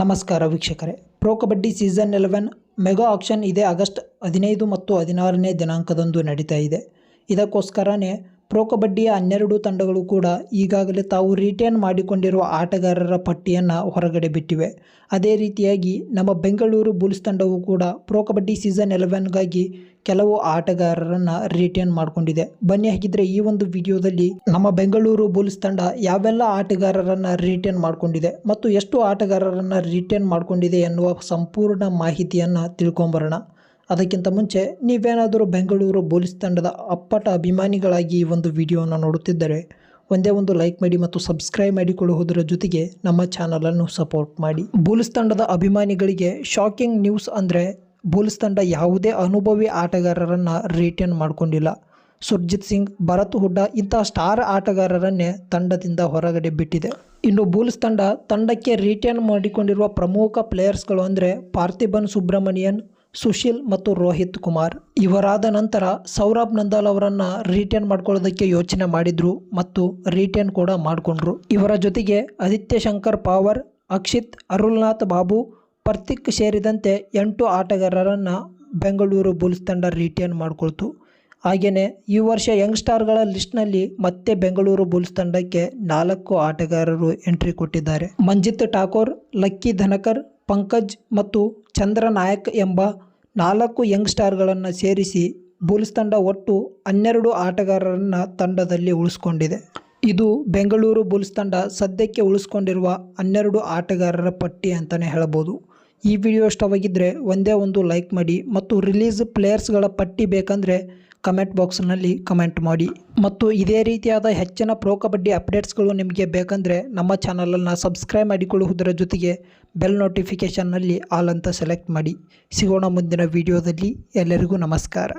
ನಮಸ್ಕಾರ ವೀಕ್ಷಕರೇ. Pro Kabaddi season eleven mega auction ಇದೇ ಆಗಸ್ಟ್ ಹದಿನೈದು ಮತ್ತು ಹದಿನಾರನೇ ದಿನಾಂಕದಂದು ನಡೀತಾ ಇದೆ. ಇದಕ್ಕೋಸ್ಕರನೇ ಪ್ರೊ ಕಬಡ್ಡಿಯ ಹನ್ನೆರಡು ತಂಡಗಳು ಕೂಡ ಈಗಾಗಲೇ ತಾವು ರಿಟೇನ್ ಮಾಡಿಕೊಂಡಿರುವ ಆಟಗಾರರ ಪಟ್ಟಿಯನ್ನು ಹೊರಗಡೆ ಬಿಟ್ಟಿವೆ. ಅದೇ ರೀತಿಯಾಗಿ ನಮ್ಮ ಬೆಂಗಳೂರು ಬುಲ್ಸ್ ತಂಡವು ಕೂಡ ಪ್ರೊ ಕಬಡ್ಡಿ ಸೀಸನ್ ಎಲೆವೆನ್ಗಾಗಿ ಕೆಲವು ಆಟಗಾರರನ್ನು ರಿಟೇನ್ ಮಾಡಿಕೊಂಡಿದೆ. ಬನ್ನಿ ಹಾಗಿದ್ರೆ ಈ ಒಂದು ವಿಡಿಯೋದಲ್ಲಿ ನಮ್ಮ ಬೆಂಗಳೂರು ಬುಲ್ಸ್ ತಂಡ ಯಾವೆಲ್ಲ ಆಟಗಾರರನ್ನು ರಿಟೇನ್ ಮಾಡಿಕೊಂಡಿದೆ ಮತ್ತು ಎಷ್ಟು ಆಟಗಾರರನ್ನು ರಿಟೇನ್ ಮಾಡಿಕೊಂಡಿದೆ ಎನ್ನುವ ಸಂಪೂರ್ಣ ಮಾಹಿತಿಯನ್ನು ತಿಳ್ಕೊಂಬರೋಣ. ಅದಕ್ಕಿಂತ ಮುಂಚೆ, ನೀವೇನಾದರೂ ಬೆಂಗಳೂರು ಪೊಲೀಸ್ ತಂಡದ ಅಪ್ಪಟ ಅಭಿಮಾನಿಗಳಾಗಿ ಈ ಒಂದು ವಿಡಿಯೋವನ್ನು ನೋಡುತ್ತಿದ್ದರೆ, ಒಂದೇ ಒಂದು ಲೈಕ್ ಮಾಡಿ ಮತ್ತು ಸಬ್ಸ್ಕ್ರೈಬ್ ಮಾಡಿಕೊಳ್ಳುವುದರ ಜೊತೆಗೆ ನಮ್ಮ ಚಾನಲನ್ನು ಸಪೋರ್ಟ್ ಮಾಡಿ. ಬುಲ್ಸ್ ತಂಡದ ಅಭಿಮಾನಿಗಳಿಗೆ ಶಾಕಿಂಗ್ ನ್ಯೂಸ್ ಅಂದರೆ ಬುಲ್ಸ್ ತಂಡ ಯಾವುದೇ ಅನುಭವಿ ಆಟಗಾರರನ್ನು ರಿಟೇನ್ ಮಾಡಿಕೊಂಡಿಲ್ಲ. ಸುರ್ಜಿತ್ ಸಿಂಗ್, ಭರತ್ ಹುಡ್ಡಾ ಇಂತಹ ಸ್ಟಾರ್ ಆಟಗಾರರನ್ನೇ ತಂಡದಿಂದ ಹೊರಗಡೆ ಬಿಟ್ಟಿದೆ. ಇನ್ನು ಬುಲ್ಸ್ ತಂಡ ತಂಡಕ್ಕೆ ರಿಟೇನ್ ಮಾಡಿಕೊಂಡಿರುವ ಪ್ರಮುಖ ಪ್ಲೇಯರ್ಸ್ಗಳು ಅಂದರೆ, ಪಾರ್ಥಿಬನ್ ಸುಬ್ರಮಣಿಯನ್ ಸುಶೀಲ್ ಮತ್ತು ರೋಹಿತ್ ಕುಮಾರ್ ಇವರಾದ ನಂತರ ಸೌರಭ್ ನಂದಾಲ್ ಅವರನ್ನು ರಿಟೇನ್ ಮಾಡ್ಕೊಳ್ಳೋದಕ್ಕೆ ಯೋಚನೆ ಮಾಡಿದರು ಮತ್ತು ರಿಟೇನ್ ಕೂಡ ಮಾಡಿಕೊಂಡ್ರು. ಇವರ ಜೊತೆಗೆ ಆದಿತ್ಯ ಶಂಕರ್ ಪಾವರ್, ಅಕ್ಷಿತ್, ಅರುಳ್ನಾಥ್ ಬಾಬು, ಪರ್ತಿಕ್ ಸೇರಿದಂತೆ ಎಂಟು ಆಟಗಾರರನ್ನು ಬೆಂಗಳೂರು ಬುಲ್ಸ್ ತಂಡ ರಿಟೇನ್ ಮಾಡಿಕೊಳ್ತು. ಹಾಗೆಯೇ ಈ ವರ್ಷ ಯಂಗ್ ಸ್ಟಾರ್ಗಳ ಲಿಸ್ಟ್ನಲ್ಲಿ ಮತ್ತೆ ಬೆಂಗಳೂರು ಬುಲ್ಸ್ ತಂಡಕ್ಕೆ ನಾಲ್ಕು ಆಟಗಾರರು ಎಂಟ್ರಿ ಕೊಟ್ಟಿದ್ದಾರೆ. ಮಂಜಿತ್ ಠಾಕೋರ್, ಲಕ್ಕಿ ಧನಕರ್ ಪಂಕಜ್ ಮತ್ತು ಚಂದ್ರ ನಾಯಕ್ ಎಂಬ ನಾಲ್ಕು ಯಂಗ್ ಸ್ಟಾರ್ಗಳನ್ನು ಸೇರಿಸಿ ಬುಲ್ಸ್ ತಂಡ ಒಟ್ಟು ಹನ್ನೆರಡು ಆಟಗಾರರನ್ನು ತಂಡದಲ್ಲಿ ಉಳಿಸ್ಕೊಂಡಿದೆ. ಇದು ಬೆಂಗಳೂರು ಬುಲ್ಸ್ ತಂಡ ಸದ್ಯಕ್ಕೆ ಉಳಿಸ್ಕೊಂಡಿರುವ ಹನ್ನೆರಡು ಆಟಗಾರರ ಪಟ್ಟಿ ಅಂತಲೇ ಹೇಳ್ಬೋದು ಈ ವಿಡಿಯೋ ಇಷ್ಟವಾಗಿದ್ದರೆ ಒಂದೇ ಒಂದು ಲೈಕ್ ಮಾಡಿ ಮತ್ತು ರಿಲೀಸ್ ಪ್ಲೇಯರ್ಸ್ಗಳ ಪಟ್ಟಿ ಬೇಕಂದರೆ ಕಮೆಂಟ್ ಬಾಕ್ಸ್ನಲ್ಲಿ ಕಮೆಂಟ್ ಮಾಡಿ. ಮತ್ತು ಇದೇ ರೀತಿಯಾದ ಹೆಚ್ಚಿನ ಪ್ರೋ ಕಬಡ್ಡಿ ಅಪ್ಡೇಟ್ಸ್ಗಳು ನಿಮಗೆ ಬೇಕಂದರೆ ನಮ್ಮ ಚಾನಲನ್ನು ಸಬ್ಸ್ಕ್ರೈಬ್ ಮಾಡಿಕೊಳ್ಳುವುದರ ಜೊತೆಗೆ ಬೆಲ್ ನೋಟಿಫಿಕೇಷನ್ನಲ್ಲಿ ಆಲ್ ಅಂತ ಸೆಲೆಕ್ಟ್ ಮಾಡಿ. ಸಿಗೋಣ ಮುಂದಿನ ವಿಡಿಯೋದಲ್ಲಿ. ಎಲ್ಲರಿಗೂ ನಮಸ್ಕಾರ.